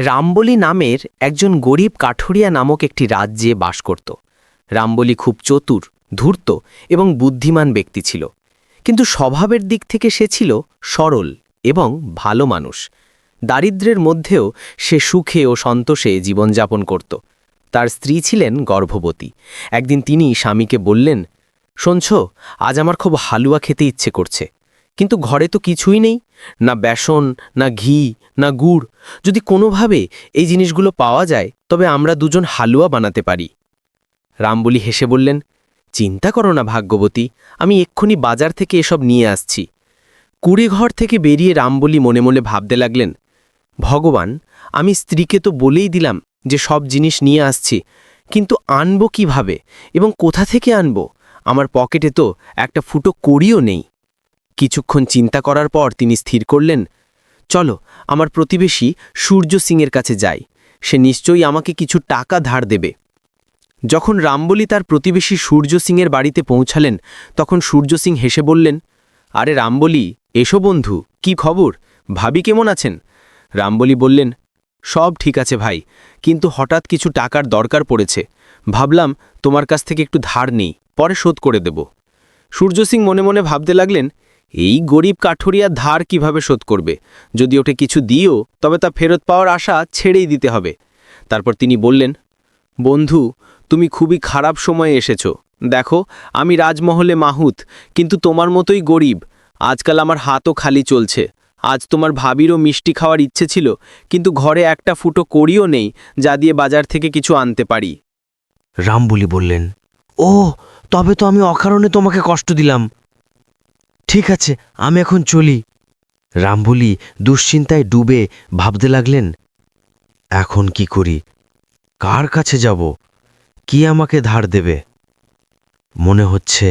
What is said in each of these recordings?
রামবলি নামের একজন গরিব কাঠুরিয়া নামক একটি রাজ্যে বাস করত। রামবলি খুব চতুর, ধূর্ত এবং বুদ্ধিমান ব্যক্তি ছিল। কিন্তু স্বভাবের দিক থেকে সে ছিল সরল এবং ভালো মানুষ। দারিদ্র্যের মধ্যেও সে সুখে ও সন্তোষে জীবনযাপন করত। তার স্ত্রী ছিলেন গর্ভবতী। একদিন তিনি স্বামীকে বললেন, শুনছ, আজ আমার খুব হালুয়া খেতে ইচ্ছে করছে। কিন্তু ঘরে তো কিছুই নেই। না বেসন, না ঘি, না গুড়। যদি কোনোভাবে এই জিনিসগুলো পাওয়া যায়, তবে আমরা দুজন হালুয়া বানাতে পারি। রামবলি হেসে বললেন, চিন্তা করো না ভাগ্যবতী, আমি এক্ষুনি বাজার থেকে এসব নিয়ে আসছি। কুড়েঘর থেকে বেরিয়ে রামবলি মনে মনে ভাবতে লাগলেন, ভগবান, আমি স্ত্রীকে তো বলেই দিলাম যে সব জিনিস নিয়ে আসছি, কিন্তু আনব কীভাবে এবং কোথা থেকে আনব? আমার পকেটে তো একটা ফুটো কড়িও নেই। কিছুক্ষণ চিন্তা করার পর তিনি স্থির করলেন, চলো, আমার প্রতিবেশী সূর্য সিংয়ের কাছে যাই। সে নিশ্চয়ই আমাকে কিছু টাকা ধার দেবে। যখন রামবলি তার প্রতিবেশী সূর্য সিংয়ের বাড়িতে পৌঁছালেন, তখন সূর্য সিং হেসে বললেন, আরে রামবলি, এসো বন্ধু, কি খবর? ভাবি কেমন আছেন? রামবলি বললেন, সব ঠিক আছে ভাই, কিন্তু হঠাৎ কিছু টাকার দরকার পড়েছে। ভাবলাম তোমার কাছ থেকে একটু ধার নেই, পরে শোধ করে দেব। সূর্য সিং মনে মনে ভাবতে লাগলেন এই গরিব কাঠুরিয়া ধার কীভাবে শোধ করবে? যদি ওকে কিছু দিও, তবে তা ফেরত পাওয়ার আশা ছেড়েই দিতে হবে। তারপর তিনি বললেন, বন্ধু, তুমি খুবই খারাপ সময়ে এসেছ। দেখো, আমি রাজমহলে মাহুত, কিন্তু তোমার মতোই গরিব। আজকাল আমার হাতও খালি চলছে। আজ তোমার ভাবিরও মিষ্টি খাওয়ার ইচ্ছে ছিল, কিন্তু ঘরে একটা ফুটো করিও নেই, যা দিয়ে বাজার থেকে কিছু আনতে পারি। রামবলি বললেন ও তবে তো আমি অকারণে তোমাকে কষ্ট দিলাম। ঠিক আছে, আমি এখন চলি। রামবলি দুশ্চিন্তায় ডুবে ভাবতে লাগলেন, এখন কি করি? কার কাছে যাব? কি আমাকে ধার দেবে? মনে হচ্ছে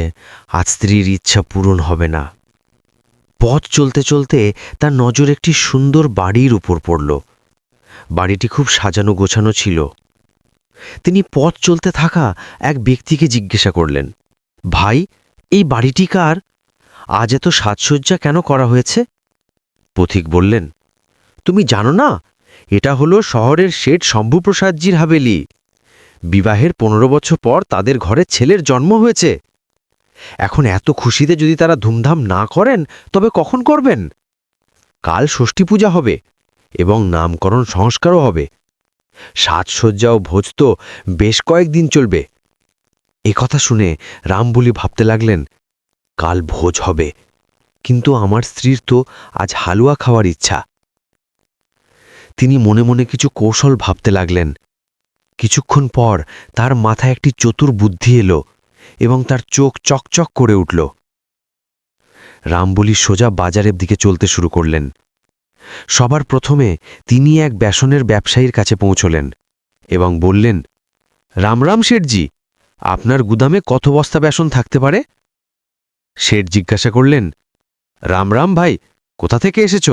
আজ স্ত্রীর ইচ্ছা পূরণ হবে না। পথ চলতে চলতে তার নজর একটি সুন্দর বাড়ির উপর পড়ল। বাড়িটি খুব সাজানো গোছানো ছিল। তিনি পথ চলতে থাকা এক ব্যক্তিকে জিজ্ঞাসা করলেন, ভাই, এই বাড়িটি কার? আজ এত সাজসজ্জা কেন করা হয়েছে? পথিক বললেন, তুমি জানো না, এটা হলো শহরের শেঠ শম্ভুপ্রসাদজির হাবেলি। বিবাহের পনেরো বছর পর তাদের ঘরে ছেলের জন্ম হয়েছে। এখন এত খুশিতে যদি তারা ধুমধাম না করেন, তবে কখন করবেন? কাল ষষ্ঠী পূজা হবে এবং নামকরণ সংস্কারও হবে। সাজসজ্জা ও ভোজ তো বেশ কয়েকদিন চলবে। কথা শুনে রামবলি ভাবতে লাগলেন কাল ভোজ হবে। কিন্তু আমার স্ত্রীর তো আজ হালুয়া খাওয়ার ইচ্ছা। তিনি মনে মনে কিছু কৌশল ভাবতে লাগলেন। কিছুক্ষণ পর তার মাথায় একটি চতুর বুদ্ধি এলো এবং তার চোখ চকচক করে উঠল। রামবলি সোজা বাজারের দিকে চলতে শুরু করলেন। সবার প্রথমে তিনি এক বেসনের ব্যবসায়ীর কাছে পৌঁছলেন এবং বললেন রাম রাম শেঠজি, আপনার গুদামে কত বস্তা বেসন থাকতে পারে? শেঠ জিজ্ঞাসা করলেন, রাম রাম ভাই, কোথা থেকে এসেছ?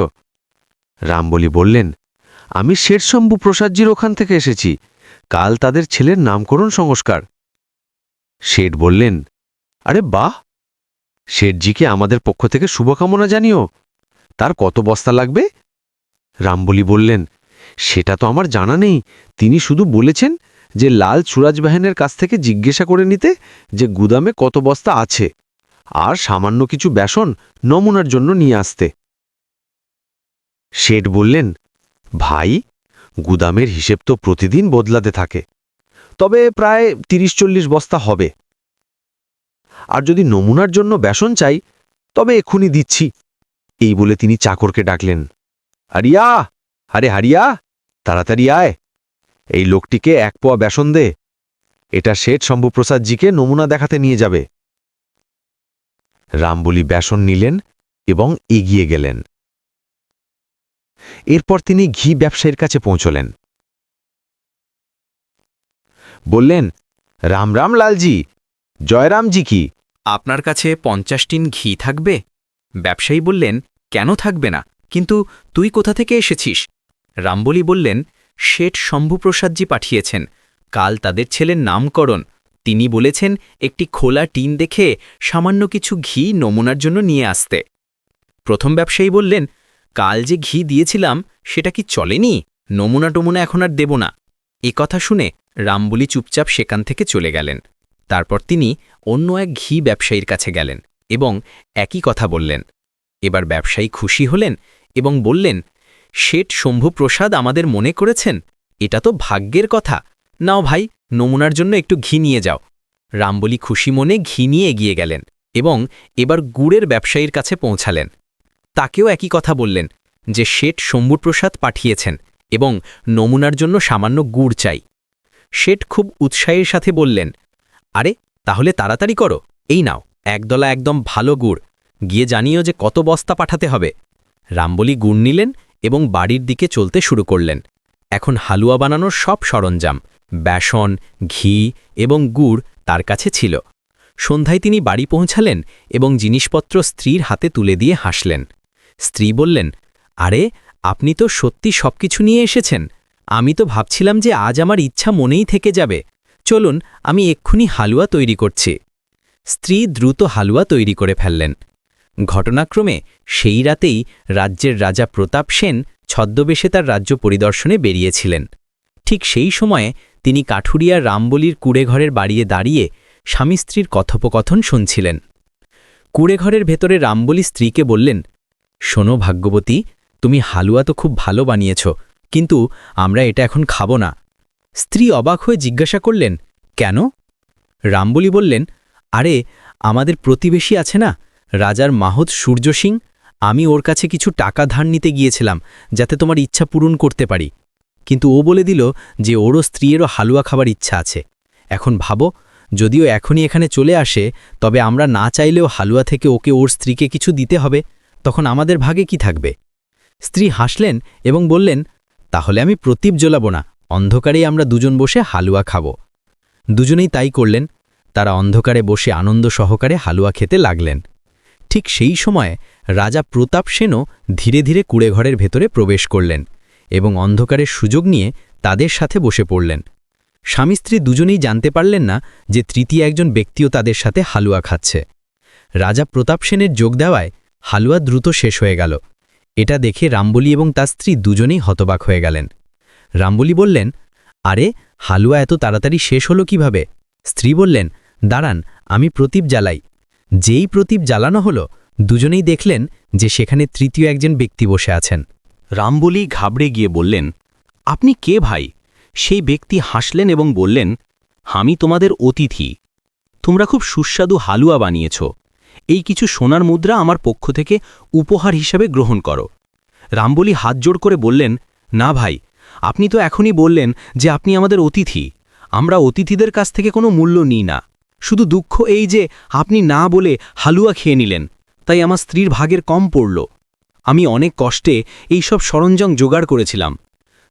রামবলি বললেন, আমি শেঠ শম্ভু প্রসাদজির ওখান থেকে এসেছি। কাল তাদের ছেলের নামকরণ সংস্কার। শেঠ বললেন, আরে বাহ! শেঠজিকে আমাদের পক্ষ থেকে শুভকামনা জানিও। তার কত বস্তা লাগবে? রামবলি বললেন, সেটা তো আমার জানা নেই। তিনি শুধু বলেছেন যে লাল সুরাজবাহিনের কাছ থেকে জিজ্ঞাসা করে নিতে যে গুদামে কত বস্তা আছে। আর সামান্য কিছু বেসন নমুনার জন্য নিয়ে আসতে। শেঠ বললেন, ভাই, গুদামের হিসেব তো প্রতিদিন বদলাতে থাকে, তবে প্রায় তিরিশ চল্লিশ বস্তা হবে। আর যদি নমুনার জন্য বেসন চাই, তবে এক্ষুনি দিচ্ছি। এই বলে তিনি চাকরকে ডাকলেন, হারিয়া, আরে হারিয়া, তাড়াতাড়ি আয়। এই লোকটিকে এক পোয়া বেসন দে। এটা শেঠ শম্ভুপ্রসাদজিকে নমুনা দেখাতে নিয়ে যাবে। রামবলি বেসন নিলেন এবং এগিয়ে গেলেন। এরপর তিনি ঘি ব্যবসায়ীর কাছে পৌঁছলেন। বললেন, রাম রাম লালজি জয়রামজি কি? আপনার কাছে পঞ্চাশ টিন ঘি থাকবে? ব্যবসায়ী বললেন, কেন থাকবে না? কিন্তু তুই কোথা থেকে এসেছিস? রামবলি বললেন, শেঠ শম্ভুপ্রসাদজি পাঠিয়েছেন। কাল তাদের ছেলের নামকরণ। তিনি বলেছেন, একটি খোলা টিন দেখে সামান্য কিছু ঘি নমুনার জন্য নিয়ে আসতে। প্রথম ব্যবসায়ী বললেন, কাল যে ঘি দিয়েছিলাম, সেটা কি চলেনি? নমুনা টমুনা এখন আর দেব না। এ কথা শুনে রামবলি চুপচাপ সেখান থেকে চলে গেলেন। তারপর তিনি অন্য এক ঘি ব্যবসায়ীর কাছে গেলেন এবং একই কথা বললেন। এবার ব্যবসায়ী খুশি হলেন এবং বললেন, শেঠ শম্ভুপ্রসাদ আমাদের মনে করেছেন? এটা তো ভাগ্যের কথা। নাও ভাই নমুনার জন্য একটু ঘি নিয়ে যাও। রামবলি খুশি মনে ঘি নিয়ে এগিয়ে গেলেন এবং এবার গুড়ের ব্যবসায়ীর কাছে পৌঁছালেন। তাকেও একই কথা বললেন যে শেঠ শম্ভুপ্রসাদ পাঠিয়েছেন এবং নমুনার জন্য সামান্য গুড় চাই। শেঠ খুব উৎসাহের সাথে বললেন, আরে, তাহলে তাড়াতাড়ি করো, এই নাও, একদলা একদম ভালো গুড়। গিয়ে জানিও যে কত বস্তা পাঠাতে হবে। রামবলি গুড় নিলেন এবং বাড়ির দিকে চলতে শুরু করলেন। এখন হালুয়া বানানোর সব সরঞ্জাম বেসন, ঘি এবং গুড় তার কাছে ছিল। সন্ধ্যায় তিনি বাড়ি পৌঁছালেন এবং জিনিসপত্র স্ত্রীর হাতে তুলে দিয়ে হাসলেন। স্ত্রী বললেন, আরে, আপনি তো সত্যি সবকিছু নিয়ে এসেছেন। আমি তো ভাবছিলাম যে আজ আমার ইচ্ছা মনেই থেকে যাবে। চলুন, আমি এক্ষুনি হালুয়া তৈরি করছি। স্ত্রী দ্রুত হালুয়া তৈরি করে ফেললেন। ঘটনাক্রমে সেই রাতেই রাজ্যের রাজা প্রতাপ সেন ছদ্মবেশে তার রাজ্য পরিদর্শনে বেরিয়েছিলেন। ঠিক সেই সময়ে তিনি কাঠুরিয়ার রামবলির কুড়েঘরের বাড়িয়ে দাঁড়িয়ে স্বামী স্ত্রীর কথোপকথন শুনছিলেন। কুড়েঘরের ভেতরে রামবলি স্ত্রীকে বললেন, শোনো ভাগ্যবতী, তুমি হালুয়া তো খুব ভালো বানিয়েছ, কিন্তু আমরা এটা এখন খাব না। স্ত্রী অবাক হয়ে জিজ্ঞাসা করলেন, কেন? রামবলি বললেন, আরে, আমাদের প্রতিবেশী আছে না, রাজার মাহত সূর্য সিং, আমি ওর কাছে কিছু টাকা ধার নিতে গিয়েছিলাম, যাতে তোমার ইচ্ছা পূরণ করতে পারি। কিন্তু ও বলে দিল যে ওরও স্ত্রীরও হালুয়া খাবার ইচ্ছা আছে। এখন ভাবো, যদিও এখনই এখানে চলে আসে, তবে আমরা না চাইলেও হালুয়া থেকে ওকে ওর স্ত্রীকে কিছু দিতে হবে, তখন আমাদের ভাগে কি থাকবে? স্ত্রী হাসলেন এবং বললেন, তাহলে আমি প্রতীপ জ্বলাব না, অন্ধকারেই আমরা দুজন বসে হালুয়া খাব। দুজনেই তাই করলেন। তারা অন্ধকারে বসে আনন্দ সহকারে হালুয়া খেতে লাগলেন। ঠিক সেই সময় রাজা প্রতাপ সেনও ধীরে ধীরে কুড়েঘরের ভেতরে প্রবেশ করলেন। এবং অন্ধকারের সুযোগ নিয়ে তাদের সাথে বসে পড়লেন। স্বামী স্ত্রী দুজনেই জানতে পারলেন না যে তৃতীয় একজন ব্যক্তিও তাদের সাথে হালুয়া খাচ্ছে। রাজা প্রতাপ সেনের যোগ দেওয়ায় হালুয়া দ্রুত শেষ হয়ে গেল। এটা দেখে রামবলি এবং তার স্ত্রী দুজনেই হতবাক হয়ে গেলেন। রামবলি বললেন, আরে, হালুয়া এত তাড়াতাড়ি শেষ হলো কীভাবে? স্ত্রী বললেন, দাঁড়ান, আমি প্রদীপ জ্বালাই। যেই প্রদীপ জ্বালানো হলো, দুজনেই দেখলেন যে সেখানে তৃতীয় একজন ব্যক্তি বসে আছেন। রামবলি ঘাবড়ে গিয়ে বললেন, আপনি কে ভাই? সেই ব্যক্তি হাসলেন এবং বললেন, আমি তোমাদের অতিথি। তোমরা খুব সুস্বাদু হালুয়া বানিয়েছ। এই কিছু সোনার মুদ্রা আমার পক্ষ থেকে উপহার হিসাবে গ্রহণ করো। রামবলি হাত জোড় করে বললেন, না ভাই, আপনি তো এখনই বললেন যে আপনি আমাদের অতিথি। আমরা অতিথিদের কাছ থেকে কোনো মূল্য নিই না। শুধু দুঃখ এই যে আপনি না বলে হালুয়া খেয়ে নিলেন। তাই আমার স্ত্রীর ভাগের কম পড়ল। আমি অনেক কষ্টে এই সব সরঞ্জাম জোগাড় করেছিলাম।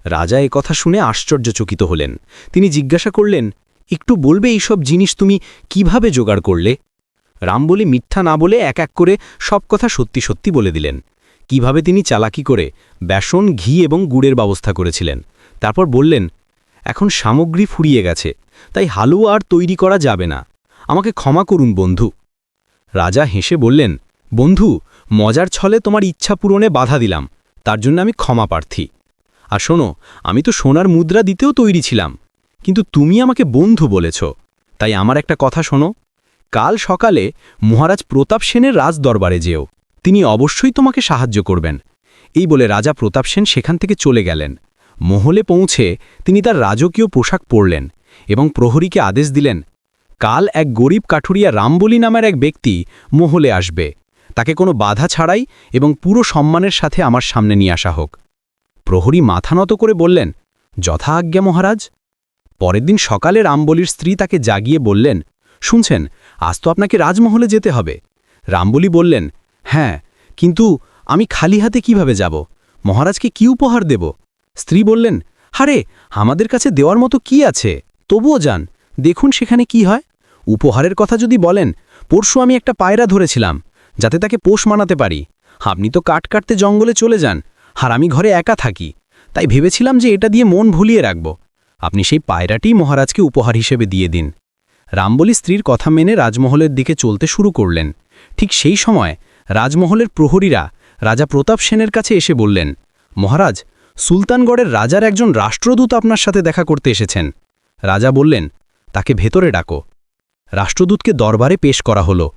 রাজা কথা শুনে আশ্চর্যচকিত হলেন। তিনি জিজ্ঞাসা করলেন, একটু বলবে এই সব জিনিস তুমি কীভাবে জোগাড় করলে? রামবলি মিথ্যা না বলে এক এক করে সব কথা সত্যি সত্যি বলে দিলেন। কীভাবে তিনি চালাকি করে বেসন, ঘি এবং গুড়ের ব্যবস্থা করেছিলেন। তারপর বললেন, এখন সামগ্রী ফুরিয়ে গেছে, তাই হালুয়া আর তৈরি করা যাবে না। আমাকে ক্ষমা করুন, বন্ধু। রাজা হেসে বললেন, বন্ধু মজার ছলে তোমার ইচ্ছা পূরণে বাধা দিলাম, তার জন্য আমি ক্ষমা প্রার্থী। আর শোনো, আমি তো সোনার মুদ্রা দিতেও তৈরি ছিলাম, কিন্তু তুমি আমাকে বন্ধু বলেছ, তাই আমার একটা কথা শোনো। কাল সকালে মহারাজ প্রতাপ সেনের রাজ দরবারে যেও, তিনি অবশ্যই তোমাকে সাহায্য করবেন। এই বলে রাজা প্রতাপ সেন সেখান থেকে চলে গেলেন। মহলে পৌঁছে তিনি তার রাজকীয় পোশাক পরলেন এবং প্রহরীকে আদেশ দিলেন, কাল এক গরিব কাঠুরিয়া রামবলি নামের এক ব্যক্তি মহলে আসবে। তাকে কোনো বাধা ছাড়াই এবং পুরো সম্মানের সাথে আমার সামনে নিয়ে আসা হোক। প্রহরী মাথা নত করে বললেন, যথা আজ্ঞা মহারাজ। পরের দিন সকালে রামবলির স্ত্রী তাকে জাগিয়ে বললেন, শুনছেন, আজ তো আপনাকে রাজমহলে যেতে হবে। রামবলি বললেন হ্যাঁ কিন্তু আমি খালি হাতে কীভাবে যাব? মহারাজকে কি উপহার দেব? স্ত্রী বললেন, হারে, আমাদের কাছে দেওয়ার মতো কি আছে? তবুও যান, দেখুন সেখানে কি হয়। উপহারের কথা যদি বলেন, পরশু আমি একটা পায়রা ধরেছিলাম। যাতে তাকে পোষ মানাতে পারি। আপনি তো কাট কাটতে জঙ্গলে চলে যান, আর আমি ঘরে একা থাকি। তাই ভেবেছিলাম যে এটা দিয়ে মন ভুলিয়ে রাখব। আপনি সেই পায়রাটি মহারাজকে উপহার হিসেবে দিয়ে দিন। রামবলি স্ত্রীর কথা মেনে রাজমহলের দিকে চলতে শুরু করলেন। ঠিক সেই সময় রাজমহলের প্রহরীরা রাজা প্রতাপ সেনের কাছে এসে বললেন, মহারাজ, সুলতানগড়ের রাজার একজন রাষ্ট্রদূত আপনার সাথে দেখা করতে এসেছেন। রাজা বললেন, তাকে ভেতরে ডাকো। রাষ্ট্রদূতকে দরবারে পেশ করা হলো।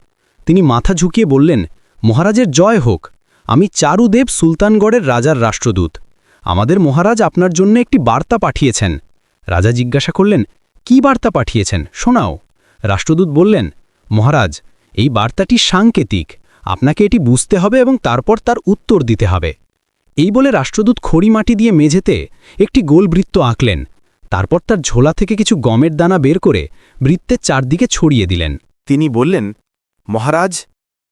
তিনি মাথা ঝুঁকিয়ে বললেন, মহারাজের জয় হোক। আমি চারুদেব সুলতানগড়ের রাজার রাষ্ট্রদূত। আমাদের মহারাজ আপনার জন্য একটি বার্তা পাঠিয়েছেন। রাজা জিজ্ঞাসা করলেন, কি বার্তা পাঠিয়েছেন? শোনাও। রাষ্ট্রদূত বললেন, মহারাজ, এই বার্তাটি সাংকেতিক। আপনাকে এটি বুঝতে হবে এবং তারপর তার উত্তর দিতে হবে। এই বলে রাষ্ট্রদূত খড়ি মাটি দিয়ে মেঝেতে একটি গোল বৃত্ত আঁকলেন। তারপর তার ঝোলা থেকে কিছু গমের দানা বের করে বৃত্তের চারদিকে ছড়িয়ে দিলেন। তিনি বললেন মহারাজ,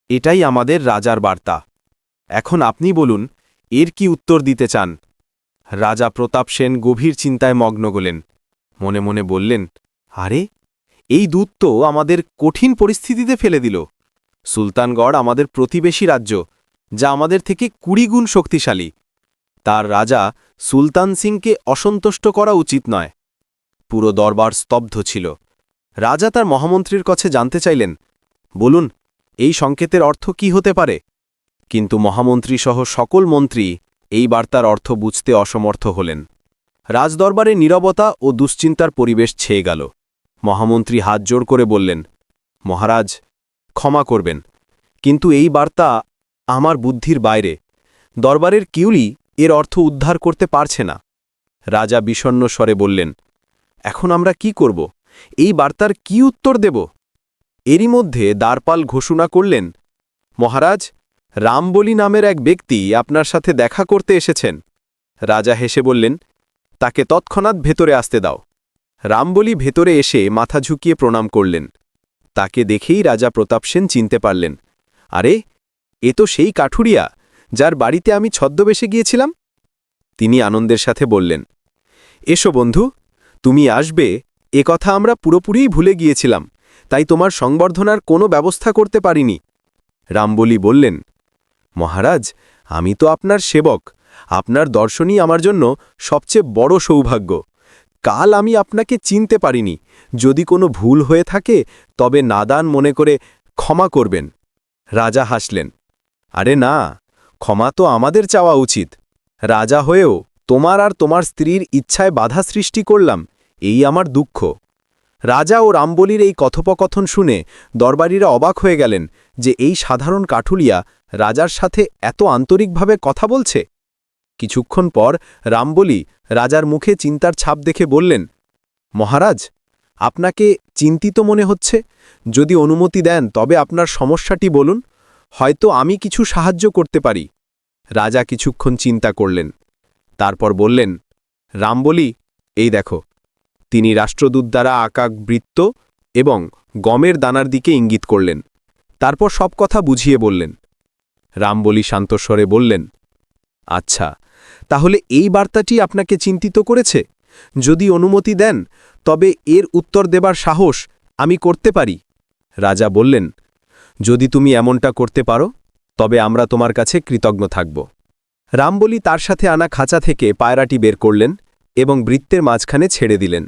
এটাই আমাদের রাজার বার্তা। এখন আপনি বলুন, এর কি উত্তর দিতে চান? রাজা প্রতাপ সেন গভীর চিন্তায় মগ্ন গলেন মনে মনে বললেন, আরে, এই দূত তো আমাদের কঠিন পরিস্থিতিতে ফেলে দিল। সুলতানগড় আমাদের প্রতিবেশী রাজ্য, যা আমাদের থেকে কুড়ি গুণ শক্তিশালী। তার রাজা সুলতান সিংকে অসন্তুষ্ট করা উচিত নয়। পুরো দরবার স্তব্ধ ছিল। রাজা তার মহামন্ত্রীর কাছে জানতে চাইলেন বলুন, এই সংকেতের অর্থ কি হতে পারে? কিন্তু মহামন্ত্রী সহ সকল মন্ত্রী এই বার্তার অর্থ বুঝতে অসমর্থ হলেন। রাজদরবারে নীরবতা ও দুশ্চিন্তার পরিবেশ ছেয়ে গেল। মহামন্ত্রী হাত জোড় করে বললেন, মহারাজ, ক্ষমা করবেন, কিন্তু এই বার্তা আমার বুদ্ধির বাইরে। দরবারের কিউলি এর অর্থ উদ্ধার করতে পারছে না। রাজা বিষণ্ন স্বরে বললেন, এখন আমরা কি করব? এই বার্তার কি উত্তর দেব? এরই মধ্যে দ্বারপাল ঘোষণা করলেন, মহারাজ, রামবলি নামের এক ব্যক্তি আপনার সাথে দেখা করতে এসেছেন। রাজা হেসে বললেন, তাকে তৎক্ষণাৎ ভেতরে আসতে দাও। রামবলি ভেতরে এসে মাথা ঝুঁকিয়ে প্রণাম করলেন। তাকে দেখেই রাজা প্রতাপ সেন চিনতে পারলেন, আরে, এ তো সেই কাঠুরিয়া, যার বাড়িতে আমি ছদ্মবেশে গিয়েছিলাম? তিনি আনন্দের সাথে বললেন, এসো বন্ধু, তুমি আসবে, এ কথা আমরা পুরোপুরিই ভুলে গিয়েছিলাম। তাই তোমার সংবর্ধনার কোনো ব্যবস্থা করতে পারিনি। রামবলি বললেন, মহারাজ, আমি তো আপনার সেবক। আপনার দর্শনই আমার জন্য সবচেয়ে বড় সৌভাগ্য। কাল আমি আপনাকে চিনতে পারিনি। যদি কোনো ভুল হয়ে থাকে, তবে নাদান মনে করে ক্ষমা করবেন। রাজা হাসলেন, আরে না, ক্ষমা তো আমাদের চাওয়া উচিত। রাজা হয়েও তোমার আর তোমার স্ত্রীর ইচ্ছায় বাধা সৃষ্টি করলাম, এই আমার দুঃখ। রাজা ও রামবলির এই কথোপকথন শুনে দরবারীরা অবাক হয়ে গেলেন যে এই সাধারণ কাঠুলিয়া রাজার সাথে এত আন্তরিকভাবে কথা বলছে। কিছুক্ষণ পর রামবলি রাজার মুখে চিন্তার ছাপ দেখে বললেন, মহারাজ, আপনাকে চিন্তিত মনে হচ্ছে? যদি অনুমতি দেন, তবে আপনার সমস্যাটি বলুন। হয়তো আমি কিছু সাহায্য করতে পারি। রাজা কিছুক্ষণ চিন্তা করলেন, তারপর বললেন, রামবলি, এই দেখো তিনি রাষ্ট্রদূত দ্বারা আঁকা বৃত্ত এবং গমের দানার দিকে ইঙ্গিত করলেন। তারপর সব কথা বুঝিয়ে বললেন। রামবলি শান্তস্বরে বললেন আচ্ছা তাহলে এই বার্তাটি আপনাকে চিন্তিত করেছে? যদি অনুমতি দেন, তবে এর উত্তর দেবার সাহস আমি করতে পারি। রাজা বললেন, যদি তুমি এমনটা করতে পারো, তবে আমরা তোমার কাছে কৃতজ্ঞ থাকব। রামবলি তার সাথে আনা খাঁচা থেকে পায়রাটি বের করলেন এবং বৃত্তের মাঝখানে ছেড়ে দিলেন।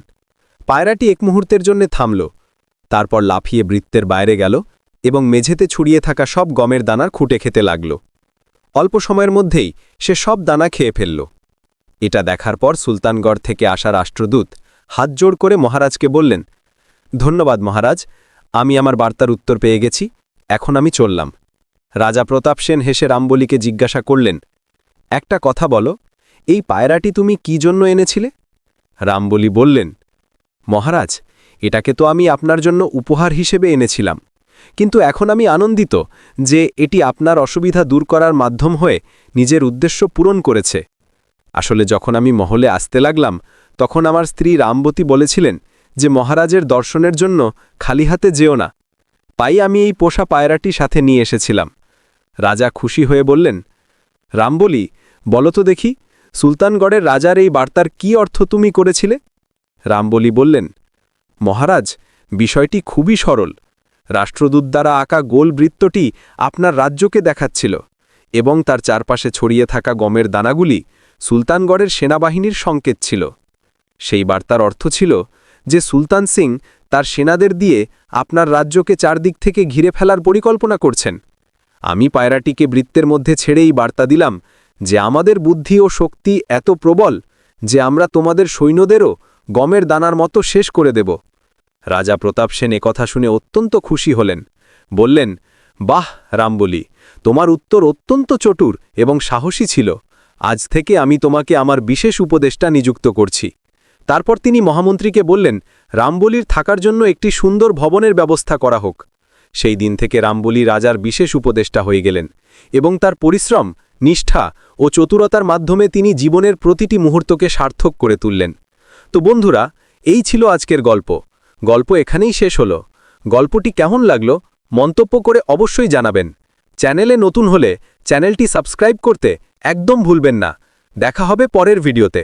পায়রাটি এক মুহূর্তের জন্য থামল, তারপর লাফিয়ে বৃত্তের বাইরে গেল এবং মেঝেতে ছুড়িয়ে থাকা সব গমের দানার খুঁটে খেতে লাগল। অল্প সময়ের মধ্যেই সে সব দানা খেয়ে ফেলল। এটা দেখার পর সুলতানগড় থেকে আসা রাষ্ট্রদূত হাত জোড় করে মহারাজকে বললেন, ধন্যবাদ মহারাজ, আমি আমার বার্তার উত্তর পেয়ে গেছি, এখন আমি চললাম। রাজা প্রতাপ সেন হেসে রামবলিকে জিজ্ঞাসা করলেন, একটা কথা বলো এই পায়রাটি তুমি কি জন্য এনেছিলে? রামবলি বললেন, মহারাজ, এটাকে তো আমি আপনার জন্য উপহার হিসেবে এনেছিলাম। কিন্তু এখন আমি আনন্দিত যে এটি আপনার অসুবিধা দূর করার মাধ্যম হয়ে নিজের উদ্দেশ্য পূরণ করেছে। আসলে যখন আমি মহলে আসতে লাগলাম, তখন আমার স্ত্রী রামবতী বলেছিলেন যে, মহারাজের দর্শনের জন্য খালি হাতে যেও না। পাই আমি এই পোষা পায়রাটি সাথে নিয়ে এসেছিলাম। রাজা খুশি হয়ে বললেন রামবলি বলো তো দেখি সুলতানগড়ের রাজার এই বার্তার কি অর্থ তুমি করেছিলে? রামবলি বললেন, মহারাজ, বিষয়টি খুবই সরল। রাষ্ট্রদূত দ্বারা আঁকা গোল বৃত্তটি আপনার রাজ্যকে দেখাচ্ছিল এবং তার চারপাশে ছড়িয়ে থাকা গমের দানাগুলি সুলতানগড়ের সেনাবাহিনীর সংকেত ছিল। সেই বার্তার অর্থ ছিল যে সুলতান সিং তার সেনাদের দিয়ে আপনার রাজ্যকে চারদিক থেকে ঘিরে ফেলার পরিকল্পনা করছেন। আমি পায়রাটিকে বৃত্তের মধ্যে ছেড়েই বার্তা দিলাম যে আমাদের বুদ্ধি ও শক্তি এত প্রবল যে আমরা তোমাদের সৈন্যদেরও গমের দানার মতো শেষ করে দেব। রাজা প্রতাপ সেন কথা শুনে অত্যন্ত খুশি হলেন। বললেন, বাহ, রামবলি, তোমার উত্তর অত্যন্ত চটুর এবং সাহসী ছিল। আজ থেকে আমি তোমাকে আমার বিশেষ উপদেষ্টা নিযুক্ত করছি। তারপর তিনি মহামন্ত্রীকে বললেন, রামবলির থাকার জন্য একটি সুন্দর ভবনের ব্যবস্থা করা হোক। সেই দিন থেকে রামবলি রাজার বিশেষ উপদেষ্টা হয়ে গেলেন এবং তার পরিশ্রম নিষ্ঠা ও চতুরতার মাধ্যমে তিনি জীবনের প্রতিটি মুহূর্তকে সার্থক করে তুললেন। তো বন্ধুরা, এই ছিল আজকের গল্প। গল্প এখানেই শেষ হলো। গল্পটি কেমন লাগল মন্তব্য করে অবশ্যই জানাবেন। চ্যানেলে নতুন হলে চ্যানেলটি সাবস্ক্রাইব করতে একদম ভুলবেন না। দেখা হবে পরের ভিডিওতে।